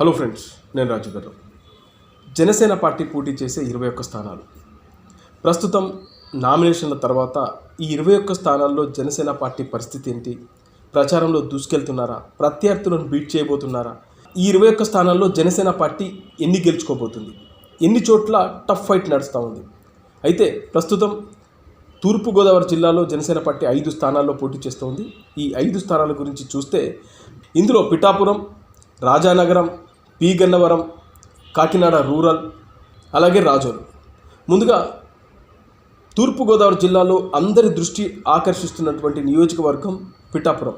Hello friends నేను రాజు గారు Janasena party పోటీ చేసే ఇరవై ఒక్క స్థానాలు. ప్రస్తుతం నామినేషన్ల తర్వాత ఈ ఇరవై ఒక్క స్థానాల్లో జనసేన పార్టీ పరిస్థితి ఏంటి? ప్రచారంలో దూసుకెళ్తున్నారా? ప్రత్యర్థులను బీట్ చేయబోతున్నారా? ఈ ఇరవై ఒక్క స్థానాల్లో జనసేన పార్టీ ఎన్ని గెలుచుకోబోతుంది? ఎన్ని చోట్ల టఫ్ ఫైట్ నడుస్తూ ఉంది? అయితే ప్రస్తుతం తూర్పుగోదావరి జిల్లాలో జనసేన పార్టీ ఐదు స్థానాల్లో పోటీ చేస్తోంది. ఈ ఐదు స్థానాల గురించి చూస్తే ఇందులో పిఠాపురం రాజానగరం పి గన్నవరం కాకినాడ రూరల్ అలాగే రాజోలు. ముందుగా తూర్పుగోదావరి జిల్లాలో అందరి దృష్టి ఆకర్షిస్తున్నటువంటి నియోజకవర్గం పిఠాపురం.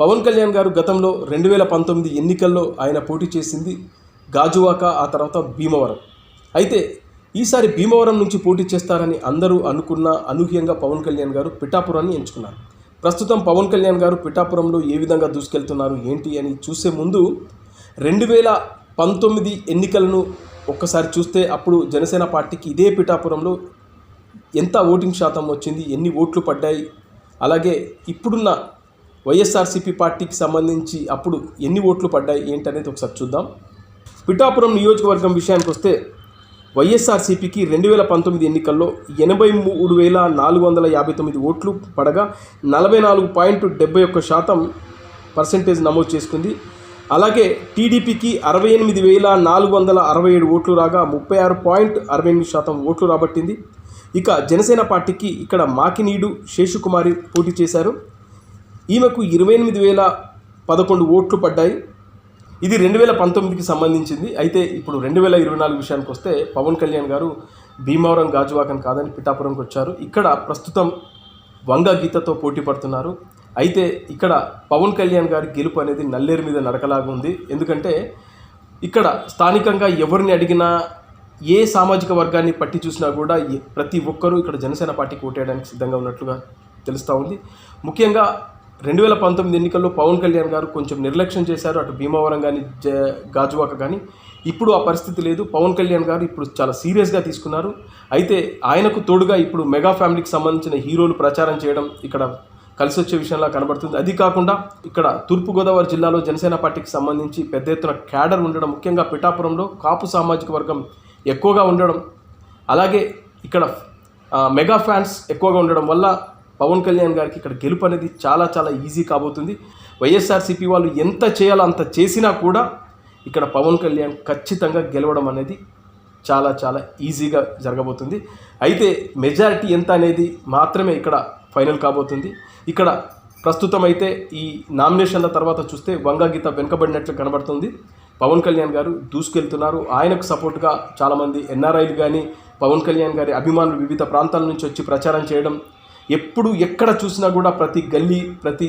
పవన్ కళ్యాణ్ గారు గతంలో రెండు వేల పంతొమ్మిది ఎన్నికల్లో ఆయన పోటీ చేసింది గాజువాక ఆ తర్వాత భీమవరం. అయితే ఈసారి భీమవరం నుంచి పోటీ చేస్తారని అందరూ అనుకున్న అనూహ్యంగా పవన్ కళ్యాణ్ గారు పిఠాపురాన్ని ఎంచుకున్నారు. ప్రస్తుతం పవన్ కళ్యాణ్ గారు పిఠాపురంలో ఏ విధంగా దూసుకెళ్తున్నారు ఏంటి అని చూసే ముందు రెండు వేల పంతొమ్మిది ఎన్నికలను ఒక్కసారి చూస్తే అప్పుడు జనసేన పార్టీకి ఇదే పిఠాపురంలో ఎంత ఓటింగ్ శాతం వచ్చింది ఎన్ని ఓట్లు పడ్డాయి అలాగే ఇప్పుడున్న వైఎస్ఆర్సీపీ పార్టీకి సంబంధించి అప్పుడు ఎన్ని ఓట్లు పడ్డాయి ఏంటనేది ఒకసారి చూద్దాం. పిఠాపురం నియోజకవర్గం విషయానికి వస్తే వైఎస్ఆర్సీపీకి రెండు వేల పంతొమ్మిది ఎన్నికల్లో ఎనభై మూడు వేల నాలుగు వందల యాభై తొమ్మిది ఓట్లు పడగా నలభై నాలుగు పాయింట్ డెబ్బై ఒక్క శాతం పర్సెంటేజ్ నమోదు చేసుకుంది. అలాగే టీడీపీకి అరవై ఎనిమిది వేల నాలుగు వందల అరవై ఏడు ఓట్లు రాగా ముప్పై ఆరు పాయింట్ అరవై ఎనిమిది శాతం ఓట్లు రాబట్టింది. ఇక జనసేన పార్టీకి ఇక్కడ మాకినీడు శేషుకుమారి పోటీ చేశారు. ఈమెకు ఇరవై ఎనిమిది వేల పదకొండు ఓట్లు పడ్డాయి. ఇది రెండు వేల పంతొమ్మిదికి సంబంధించింది. అయితే ఇప్పుడు రెండు వేల ఇరవై నాలుగు విషయానికి వస్తే పవన్ కళ్యాణ్ గారు భీమవరం గాజువాకం కాదని పిఠాపురంకి వచ్చారు. ఇక్కడ ప్రస్తుతం వంగ గీతతో పోటీ పడుతున్నారు. అయితే ఇక్కడ పవన్ కళ్యాణ్ గారి గెలుపు అనేది నల్లేరు మీద నడకలాగా ఉంది. ఎందుకంటే ఇక్కడ స్థానికంగా ఎవరిని అడిగినా ఏ సామాజిక వర్గాన్ని పట్టి చూసినా కూడా ప్రతి ఒక్కరూ ఇక్కడ జనసేన పార్టీకి ఓటేయడానికి సిద్ధంగా ఉన్నట్లుగా తెలుస్తూ ఉంది. ముఖ్యంగా రెండు వేల పంతొమ్మిది ఎన్నికల్లో పవన్ కళ్యాణ్ గారు కొంచెం నిర్లక్ష్యం చేశారు. అటు భీమవరం కానీ జ గాజువాక కానీ ఇప్పుడు ఆ పరిస్థితి లేదు. పవన్ కళ్యాణ్ గారు ఇప్పుడు చాలా సీరియస్గా తీసుకున్నారు. అయితే ఆయనకు తోడుగా ఇప్పుడు మెగా ఫ్యామిలీకి సంబంధించిన హీరోలు ప్రచారం చేయడం ఇక్కడ కలిసి వచ్చే విషయంలా కనబడుతుంది. అది కాకుండా ఇక్కడ తూర్పుగోదావరి జిల్లాలో జనసేన పార్టీకి సంబంధించి పెద్ద ఎత్తున క్యాడర్ ఉండడం ముఖ్యంగా పిఠాపురంలో కాపు సామాజిక వర్గం ఎక్కువగా ఉండడం అలాగే ఇక్కడ మెగా ఫ్యాన్స్ ఎక్కువగా ఉండడం వల్ల పవన్ కళ్యాణ్ గారికి ఇక్కడ గెలుపు అనేది చాలా చాలా ఈజీ కాబోతుంది. వైఎస్ఆర్సీపీ వాళ్ళు ఎంత చేయాలో అంత చేసినా కూడా ఇక్కడ పవన్ కళ్యాణ్ ఖచ్చితంగా గెలవడం అనేది చాలా చాలా ఈజీగా జరగబోతుంది. అయితే మెజారిటీ ఎంత అనేది మాత్రమే ఇక్కడ ఫైనల్ కాబోతుంది. ఇక్కడ ప్రస్తుతం అయితే ఈ నామినేషన్ల తర్వాత చూస్తే వంగ గీత వెనుకబడినట్లు కనబడుతుంది. పవన్ కళ్యాణ్ గారు దూసుకెళ్తున్నారు. ఆయనకు సపోర్ట్గా చాలామంది ఎన్ఆర్ఐలు కానీ పవన్ కళ్యాణ్ గారి అభిమానులు వివిధ ప్రాంతాల నుంచి వచ్చి ప్రచారం చేయడం ఎప్పుడు ఎక్కడ చూసినా కూడా ప్రతి గల్లీ ప్రతి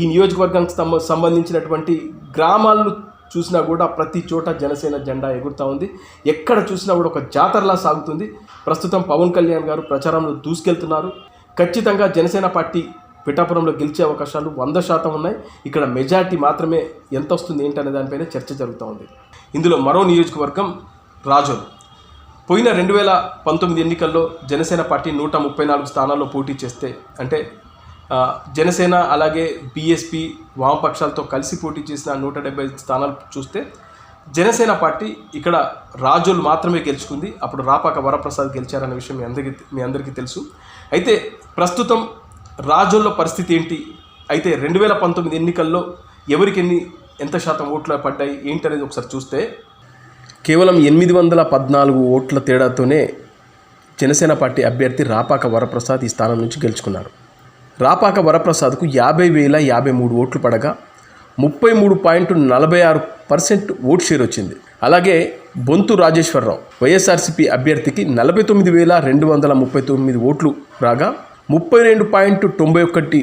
ఈ నియోజకవర్గానికి సంబంధించినటువంటి గ్రామాలను చూసినా కూడా ప్రతి చోట జనసేన జెండా ఎగురుతూ ఉంది. ఎక్కడ చూసినా కూడా ఒక జాతరలా సాగుతుంది. ప్రస్తుతం పవన్ కళ్యాణ్ గారు ప్రచారంలో దూసుకెళ్తున్నారు. ఖచ్చితంగా జనసేన పార్టీ పిఠాపురంలో గెలిచే అవకాశాలు వంద శాతం ఉన్నాయి. ఇక్కడ మెజార్టీ మాత్రమే ఎంత వస్తుంది ఏంటనే దానిపైన చర్చ జరుగుతూ ఉంది. ఇందులో మరో నియోజకవర్గం రాజోలు. పోయిన రెండు వేల పంతొమ్మిది ఎన్నికల్లో జనసేన పార్టీ నూట ముప్పై నాలుగు స్థానాల్లో పోటీ చేస్తే అంటే జనసేన అలాగే బీఎస్పీ వామపక్షాలతో కలిసి పోటీ చేసిన నూట డెబ్బై స్థానాలు చూస్తే జనసేన పార్టీ ఇక్కడ రాజులు మాత్రమే గెలుచుకుంది. అప్పుడు రాపాక వరప్రసాద్ గెలిచారన్న విషయం మీ అందరికీ మీ అందరికీ తెలుసు. అయితే ప్రస్తుతం రాజుల్లో పరిస్థితి ఏంటి? అయితే రెండు వేల పంతొమ్మిది ఎన్నికల్లో ఎవరికి ఎన్ని ఎంత శాతం ఓట్లు పడ్డాయి? ఏంటి అనేది ఒకసారి చూస్తే కేవలం ఎనిమిది వందల పద్నాలుగు ఓట్ల తేడాతోనే జనసేన పార్టీ అభ్యర్థి రాపాక వరప్రసాద్ ఈ స్థానం నుంచి గెలుచుకున్నారు. రాపాక వరప్రసాద్కు యాభై వేల యాభై మూడు ఓట్లు పడగా ముప్పై మూడు పాయింట్ నలభై ఆరు పర్సెంట్ ఓట్ షేర్ వచ్చింది. అలాగే బొంతు రాజేశ్వరరావు వైఎస్ఆర్సీపీ అభ్యర్థికి నలభై తొమ్మిది వేల రెండు వందల ముప్పై తొమ్మిది ఓట్లు రాగా ముప్పై రెండు పాయింట్ తొంభై ఒకటి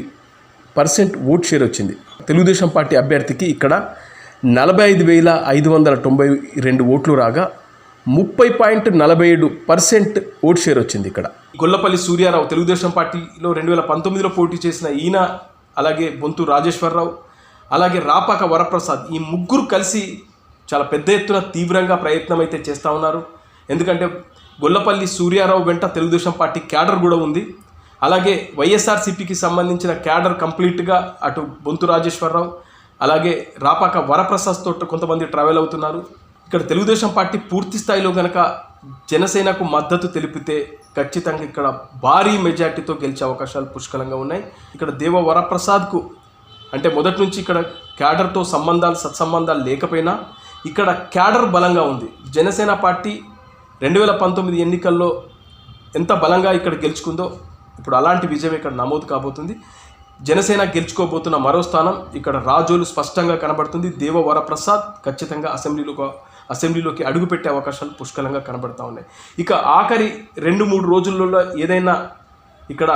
పర్సెంట్ ఓట్ షేర్ వచ్చింది. తెలుగుదేశం పార్టీ అభ్యర్థికి ఇక్కడ నలభై ఐదు వేల ఐదు వందల తొంభై రెండు ఓట్లు రాగా ముప్పై పాయింట్ నలభై ఏడు పర్సెంట్ ఓట్ షేర్ వచ్చింది ఇక్కడ. గొల్లపల్లి సూర్యారావు తెలుగుదేశం పార్టీలో రెండు వేల పంతొమ్మిదిలో పోటీ చేసిన ఈయన అలాగే బొంతు రాజేశ్వరరావు అలాగే రాపాక వరప్రసాద్ ఈ ముగ్గురు కలిసి చాలా పెద్ద ఎత్తున తీవ్రంగా ప్రయత్నం అయితే చేస్తూ ఉన్నారు. ఎందుకంటే గొల్లపల్లి సూర్యారావు వెంట తెలుగుదేశం పార్టీ క్యాడర్ కూడా ఉంది. అలాగే వైఎస్ఆర్సీపీకి సంబంధించిన క్యాడర్ కంప్లీట్గా అటు బొంతు రాజేశ్వరరావు అలాగే రాపాక వరప్రసాద్ తోట కొంతమంది ట్రావెల్ అవుతున్నారు. ఇక్కడ తెలుగుదేశం పార్టీ పూర్తి స్థాయిలో కనుక జనసేనకు మద్దతు తెలిపితే ఖచ్చితంగా ఇక్కడ భారీ మెజార్టీతో గెలిచే అవకాశాలు పుష్కలంగా ఉన్నాయి. ఇక్కడ దేవ వరప్రసాద్కు అంటే మొదటి నుంచి ఇక్కడ క్యాడర్తో సంబంధాలు సత్సంబంధాలు లేకపోయినా ఇక్కడ క్యాడర్ బలంగా ఉంది. జనసేన పార్టీ రెండు వేల పంతొమ్మిది ఎన్నికల్లో ఎంత బలంగా ఇక్కడ గెలుచుకుందో ఇప్పుడు అలాంటి విజయం ఇక్కడ నమోదు కాబోతుంది. జనసేన గెలుచుకోబోతున్న మరో స్థానం ఇక్కడ రాజోలు స్పష్టంగా కనబడుతుంది. దేవ వరప్రసాద్ ఖచ్చితంగా అసెంబ్లీలో అసెంబ్లీలోకి అడుగుపెట్టే అవకాశాలు పుష్కలంగా కనబడతా ఉన్నాయి. ఇక ఆఖరి రెండు మూడు రోజులలో ఏదైనా ఇక్కడ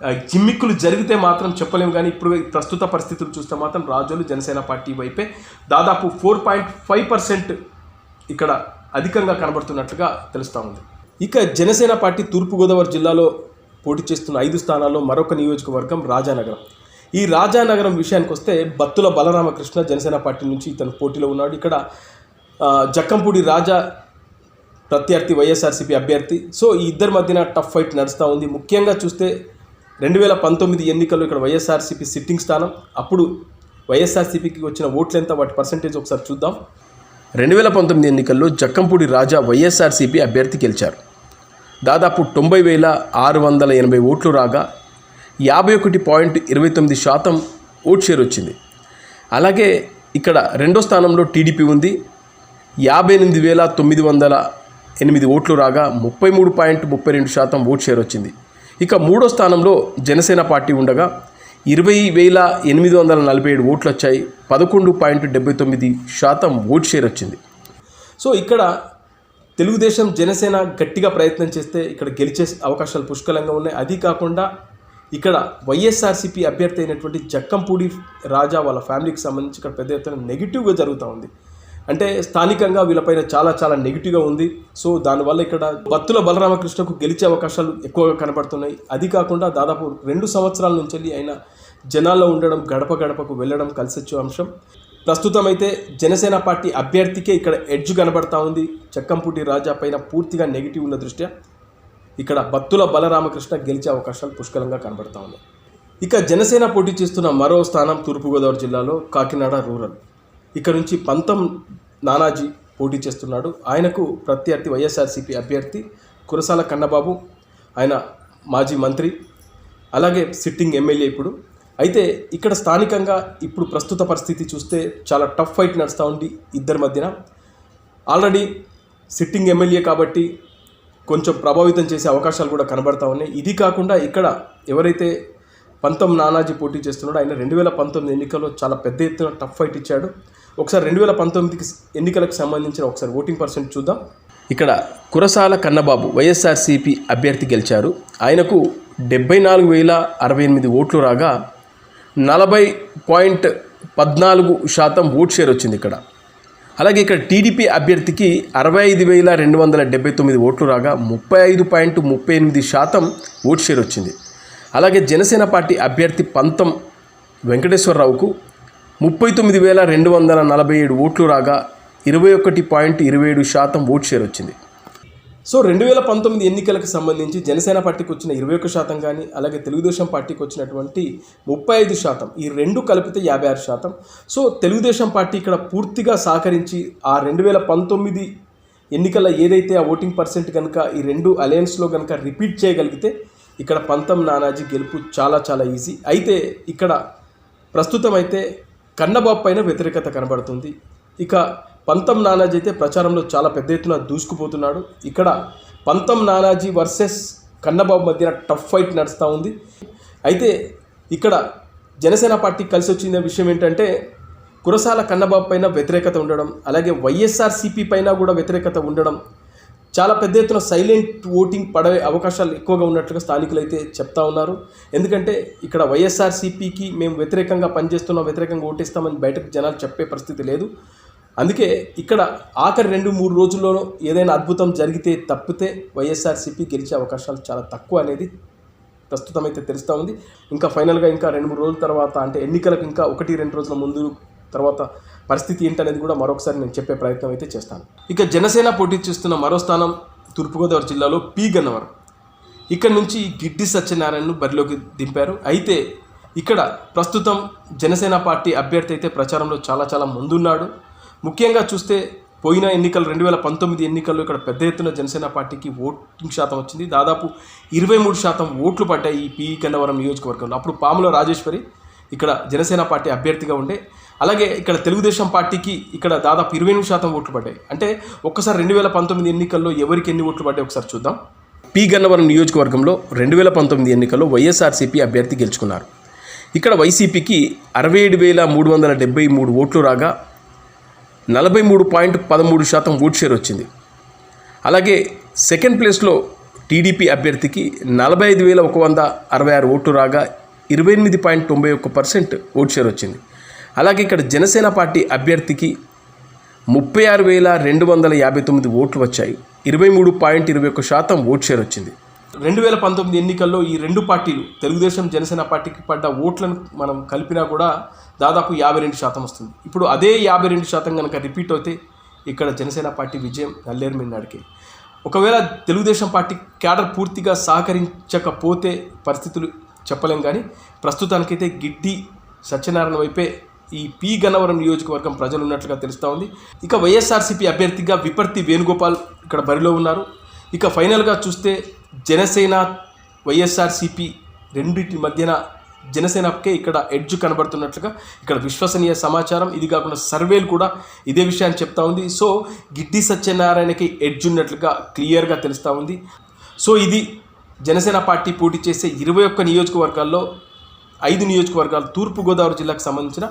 ఆ, జిమ్మిక్కులు జరిగితే మాత్రం చెప్పలేము కానీ ఇప్పుడు ప్రస్తుత పరిస్థితులు చూస్తే మాత్రం రాజోలు జనసేన పార్టీ వైపే దాదాపు ఫోర్ పాయింట్ ఫైవ్ పర్సెంట్ ఇక్కడ అధికంగా కనబడుతున్నట్లుగా తెలుస్తూ ఉంది. ఇక జనసేన పార్టీ తూర్పుగోదావరి జిల్లాలో పోటీ చేస్తున్న ఐదు స్థానాల్లో మరొక నియోజకవర్గం రాజానగరం. ఈ రాజానగరం విషయానికి వస్తే బత్తుల బలరామకృష్ణ జనసేన పార్టీ నుంచి ఇతను పోటీలో ఉన్నాడు. ఇక్కడ జక్కంపూడి రాజా ప్రత్యర్థి వైఎస్ఆర్సీపీ అభ్యర్థి. సో ఈ ఇద్దరి మధ్యన టఫ్ ఫైట్ నడుస్తూ ఉంది. ముఖ్యంగా చూస్తే రెండు వేల పంతొమ్మిది ఎన్నికల్లో ఇక్కడ వైఎస్ఆర్సీపీ సిట్టింగ్ స్థానం. అప్పుడు వైఎస్ఆర్సీపీకి వచ్చిన ఓట్లు ఎంత వాటి పర్సంటేజ్ ఒకసారి చూద్దాం. రెండు వేల పంతొమ్మిది ఎన్నికల్లో జక్కంపూడి రాజా వైఎస్ఆర్సీపీ అభ్యర్థి గెలిచారు. దాదాపు తొంభై వేల ఆరు వందల ఎనభై ఓట్లు రాగా యాభై ఒకటి పాయింట్ ఇరవై తొమ్మిది శాతం ఓట్ షేర్ వచ్చింది. అలాగే ఇక్కడ రెండో స్థానంలో టీడీపీ ఉంది. యాభై ఎనిమిది వేల తొమ్మిది వందల ఎనిమిది ఓట్లు రాగా ముప్పై మూడు పాయింట్ ముప్పై రెండు శాతం ఓట్ షేర్ వచ్చింది. ఇక మూడో స్థానంలో జనసేన పార్టీ ఉండగా ఇరవై వేల ఎనిమిది వందల నలభై ఏడు ఓట్లు వచ్చాయి పదకొండు పాయింట్ డెబ్బై తొమ్మిది శాతం ఓట్ షేర్ వచ్చింది. సో ఇక్కడ తెలుగుదేశం జనసేన గట్టిగా ప్రయత్నం చేస్తే ఇక్కడ గెలిచే అవకాశాలు పుష్కలంగా ఉన్నాయి. అది కాకుండా ఇక్కడ వైఎస్ఆర్సీపీ అభ్యర్థి అయినటువంటి జక్కంపూడి రాజా వాళ్ళ ఫ్యామిలీకి సంబంధించి ఇక్కడ పెద్ద ఎత్తున నెగిటివ్గా జరుగుతూ ఉంది. అంటే స్థానికంగా వీళ్ళపైన చాలా చాలా నెగిటివ్గా ఉంది. సో దానివల్ల ఇక్కడ భక్తుల బలరామకృష్ణకు గెలిచే అవకాశాలు ఎక్కువగా కనబడుతున్నాయి. అది కాకుండా దాదాపు రెండు సంవత్సరాల నుంచి వెళ్ళి ఆయన జనాల్లో ఉండడం గడప గడపకు వెళ్ళడం కలిసి వచ్చే అంశం. ప్రస్తుతం అయితే జనసేన పార్టీ అభ్యర్థికే ఇక్కడ ఎడ్జ్ కనబడతా ఉంది. చక్కంపూటి రాజా పైన పూర్తిగా నెగిటివ్ ఉన్న దృష్ట్యా ఇక్కడ భక్తుల బలరామకృష్ణ గెలిచే అవకాశాలు పుష్కలంగా కనబడతా ఉన్నాయి. ఇక జనసేన పోటీ చేస్తున్న మరో స్థానం తూర్పుగోదావరి జిల్లాలో కాకినాడ రూరల్. ఇక్కడ నుంచి పంతం నానాజీ పోటీ చేస్తున్నాడు. ఆయనకు ప్రత్యర్థి వైఎస్ఆర్సీపీ అభ్యర్థి కురసాల కన్నబాబు ఆయన మాజీ మంత్రి అలాగే సిట్టింగ్ ఎమ్మెల్యే ఇప్పుడు. అయితే ఇక్కడ స్థానికంగా ఇప్పుడు ప్రస్తుత పరిస్థితి చూస్తే చాలా టఫ్ ఫైట్ నడుస్తూ ఉంది ఇద్దరి మధ్యన. ఆల్రెడీ సిట్టింగ్ ఎమ్మెల్యే కాబట్టి కొంచెం ప్రభావితం చేసే అవకాశాలు కూడా కనబడతా ఉన్నాయి. ఇది కాకుండా ఇక్కడ ఎవరైతే పంతం నానాజీ పోటీ చేస్తున్నాడో ఆయన రెండు వేల పంతొమ్మిది ఎన్నికల్లో చాలా పెద్ద ఎత్తున టఫ్ ఫైట్ ఇచ్చాడు. ఒకసారి రెండు వేల పంతొమ్మిదికి ఎన్నికలకు సంబంధించిన ఒకసారి ఓటింగ్ పర్సెంట్ చూద్దాం. ఇక్కడ కురసాల కన్నబాబు వైఎస్ఆర్సీపీ అభ్యర్థి గెలిచారు. ఆయనకు డెబ్బై నాలుగు వేల అరవై ఎనిమిది ఓట్లు రాగా నలభై పాయింట్ పద్నాలుగు శాతం ఓట్ షేర్ వచ్చింది ఇక్కడ. అలాగే ఇక్కడ టీడీపీ అభ్యర్థికి అరవై ఐదు వేల రెండు వందల డెబ్బై తొమ్మిది ఓట్లు రాగా ముప్పై ఐదు పాయింట్ ముప్పై ఎనిమిది శాతం ఓట్ షేర్ వచ్చింది. అలాగే జనసేన పార్టీ అభ్యర్థి పంతం వెంకటేశ్వరరావుకు ముప్పై తొమ్మిది వేల రెండు వందల నలభై ఏడు ఓట్లు రాగా ఇరవై ఒకటి పాయింట్ ఇరవై ఏడు శాతం ఓట్ షేర్ వచ్చింది. సో రెండు వేల పంతొమ్మిది ఎన్నికలకు సంబంధించి జనసేన పార్టీకి వచ్చిన ఇరవై ఒక్క శాతం కానీ అలాగే తెలుగుదేశం పార్టీకి వచ్చినటువంటి ముప్పై ఐదు శాతం ఈ రెండు కలిపితే యాభై ఆరు శాతం. సో తెలుగుదేశం పార్టీ ఇక్కడ పూర్తిగా సహకరించి ఆ రెండు వేల పంతొమ్మిది ఎన్నికల ఏదైతే ఆ ఓటింగ్ పర్సెంట్ కనుక ఈ రెండు అలయన్స్లో కనుక రిపీట్ చేయగలిగితే ఇక్కడ పంతం నానాజీ గెలుపు చాలా చాలా ఈజీ. అయితే ఇక్కడ ప్రస్తుతం అయితే కన్నబాబు పైన వ్యతిరేకత కనబడుతుంది. ఇక పంతం నానాజీ అయితే ప్రచారంలో చాలా పెద్ద ఎత్తున దూసుకుపోతున్నాడు. ఇక్కడ పంతం నానాజీ వర్సెస్ కన్నబాబు మధ్యన టఫ్ ఫైట్ నడుస్తూ ఉంది. అయితే ఇక్కడ జనసేన పార్టీ కలిసి వచ్చిన విషయం ఏంటంటే కురసాల కన్నబాబు పైన వ్యతిరేకత ఉండడం అలాగే వైఎస్ఆర్సీపీ పైన కూడా వ్యతిరేకత ఉండడం చాలా పెద్ద ఎత్తున సైలెంట్ ఓటింగ్ పడే అవకాశాలు ఎక్కువగా ఉన్నట్లుగా స్థానికులు అయితే చెప్తా ఉన్నారు. ఎందుకంటే ఇక్కడ వైఎస్ఆర్సీపీకి మేము వ్యతిరేకంగా పనిచేస్తున్నాం వ్యతిరేకంగా ఓటేస్తామని బయటకు జనాలు చెప్పే పరిస్థితి లేదు. అందుకే ఇక్కడ ఆఖరి రెండు మూడు రోజుల్లోనూ ఏదైనా అద్భుతం జరిగితే తప్పితే వైఎస్ఆర్సీపీ గెలిచే అవకాశాలు చాలా తక్కువ అనేది ప్రస్తుతం అయితే తెలుస్తూ ఉంది. ఇంకా ఫైనల్గా ఇంకా రెండు మూడు రోజుల తర్వాత అంటే ఎన్నికలకు ఇంకా ఒకటి రెండు రోజుల ముందు తర్వాత పరిస్థితి ఏంటనేది కూడా మరొకసారి నేను చెప్పే ప్రయత్నం అయితే చేస్తాను. ఇక జనసేన పోటీ చేస్తున్న మరో స్థానం తూర్పుగోదావరి జిల్లాలో పి. గన్నవరం. ఇక్కడ నుంచి గిడ్డి సత్యనారాయణను బరిలోకి దింపారు. అయితే ఇక్కడ ప్రస్తుతం జనసేన పార్టీ అభ్యర్థి అయితే ప్రచారంలో చాలా చాలా ముందున్నాడు. ముఖ్యంగా చూస్తే పోయిన ఎన్నికలు రెండు వేల పంతొమ్మిది ఎన్నికల్లో ఇక్కడ పెద్ద ఎత్తున జనసేన పార్టీకి ఓటింగ్ శాతం వచ్చింది. దాదాపు ఇరవై మూడు శాతం ఓట్లు పడ్డాయి ఈ పి. గన్నవరం నియోజకవర్గంలో. అప్పుడు పాముల రాజేశ్వరి ఇక్కడ జనసేన పార్టీ అభ్యర్థిగా ఉండే. అలాగే ఇక్కడ తెలుగుదేశం పార్టీకి ఇక్కడ దాదాపు ఇరవై ఎనిమిది శాతం ఓట్లు పడ్డాయి. అంటే ఒక్కసారి రెండు వేల పంతొమ్మిది ఎన్నికల్లో ఎవరికి ఎన్ని ఓట్లు పడ్డాయి ఒకసారి చూద్దాం. పి గన్నవరం నియోజకవర్గంలో రెండు వేల పంతొమ్మిది ఎన్నికల్లో వైఎస్ఆర్సీపీ అభ్యర్థి గెలుచుకున్నారు. ఇక్కడ వైసీపీకి అరవై ఏడు వేల మూడు వందల డెబ్బై మూడు ఓట్లు రాగా నలభై మూడు పాయింట్ పదమూడు శాతం ఓట్ షేర్ వచ్చింది. అలాగే సెకండ్ ప్లేస్లో టీడీపీ అభ్యర్థికి నలభై ఐదు వేల ఒక వంద అరవై ఆరు ఓట్లు రాగా ఇరవై ఎనిమిది పాయింట్ తొంభై ఒక్క పర్సెంట్ ఓట్ షేర్ వచ్చింది. అలాగే ఇక్కడ జనసేన పార్టీ అభ్యర్థికి ముప్పై ఆరు వేల రెండు వందల యాభై తొమ్మిది ఓట్లు వచ్చాయి. ఇరవై మూడు పాయింట్ ఇరవై ఒక్క శాతం ఓట్ షేర్ వచ్చింది. రెండు వేల పంతొమ్మిది ఎన్నికల్లో ఈ రెండు పార్టీలు తెలుగుదేశం జనసేన పార్టీకి పడ్డ ఓట్లను మనం కలిపినా కూడా దాదాపు యాభై రెండు శాతం వస్తుంది. ఇప్పుడు అదే యాభై రెండు శాతం కనుక రిపీట్ అయితే ఇక్కడ జనసేన పార్టీ విజయం నల్లేరు మిన్నాడికి. ఒకవేళ తెలుగుదేశం పార్టీ క్యాడర్ పూర్తిగా సహకరించకపోతే పరిస్థితులు చెప్పలేం కానీ ప్రస్తుతానికైతే గిడ్డి సత్యనారాయణ వైపే ఈ పి గన్నవరం నియోజకవర్గం ప్రజలు ఉన్నట్లుగా తెలుస్తూ ఉంది. ఇక వైఎస్ఆర్సీపీ అభ్యర్థిగా విపర్తి వేణుగోపాల్ ఇక్కడ బరిలో ఉన్నారు. ఇక ఫైనల్గా చూస్తే జనసేన వైఎస్ఆర్సీపీ రెండింటి మధ్యన జనసేనకే ఇక్కడ ఎడ్జ్ కనబడుతున్నట్లుగా ఇక్కడ విశ్వసనీయ సమాచారం. ఇది కాకుండా సర్వేలు కూడా ఇదే విషయాన్ని చెప్తా ఉంది. సో గిడ్డి సత్యనారాయణకి ఎడ్జ్ ఉన్నట్లుగా క్లియర్గా తెలుస్తూ ఉంది. సో ఇది జనసేన పార్టీ పోటీ చేసే ఇరవై ఒక్క నియోజకవర్గాల్లో ఐదు నియోజకవర్గాలు తూర్పుగోదావరి జిల్లాకు సంబంధించిన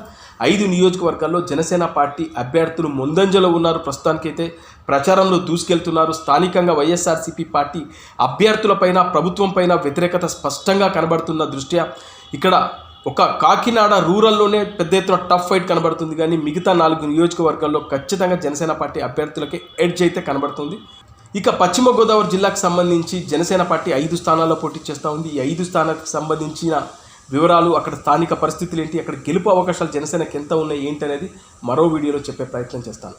ఐదు నియోజకవర్గాల్లో జనసేన పార్టీ అభ్యర్థులు ముందంజలో ఉన్నారు. ప్రస్తుతానికైతే ప్రచారంలో దూసుకెళ్తున్నారు. స్థానికంగా వైఎస్ఆర్సీపీ పార్టీ అభ్యర్థులపైన ప్రభుత్వంపైన వ్యతిరేకత స్పష్టంగా కనబడుతున్న దృష్ట్యా ఇక్కడ ఒక కాకినాడ రూరల్లోనే పెద్ద ఎత్తున టఫ్ ఫైట్ కనబడుతుంది. కానీ మిగతా నాలుగు నియోజకవర్గాల్లో ఖచ్చితంగా జనసేన పార్టీ అభ్యర్థులకి ఎడ్జ్ అయితే కనబడుతుంది. ఇక పశ్చిమ గోదావరి జిల్లాకు సంబంధించి జనసేన పార్టీ ఐదు స్థానాల్లో పోటీ చేస్తూ ఉంది. ఈ ఐదు స్థానాలకు సంబంధించిన వివరాలు అక్కడ స్థానిక పరిస్థితులు ఏంటి అక్కడ గెలుపు అవకాశాలు జనసేనకి ఎంత ఉన్నాయి ఏంటి అనేది మరో వీడియోలో చెప్పే ప్రయత్నం చేస్తాను.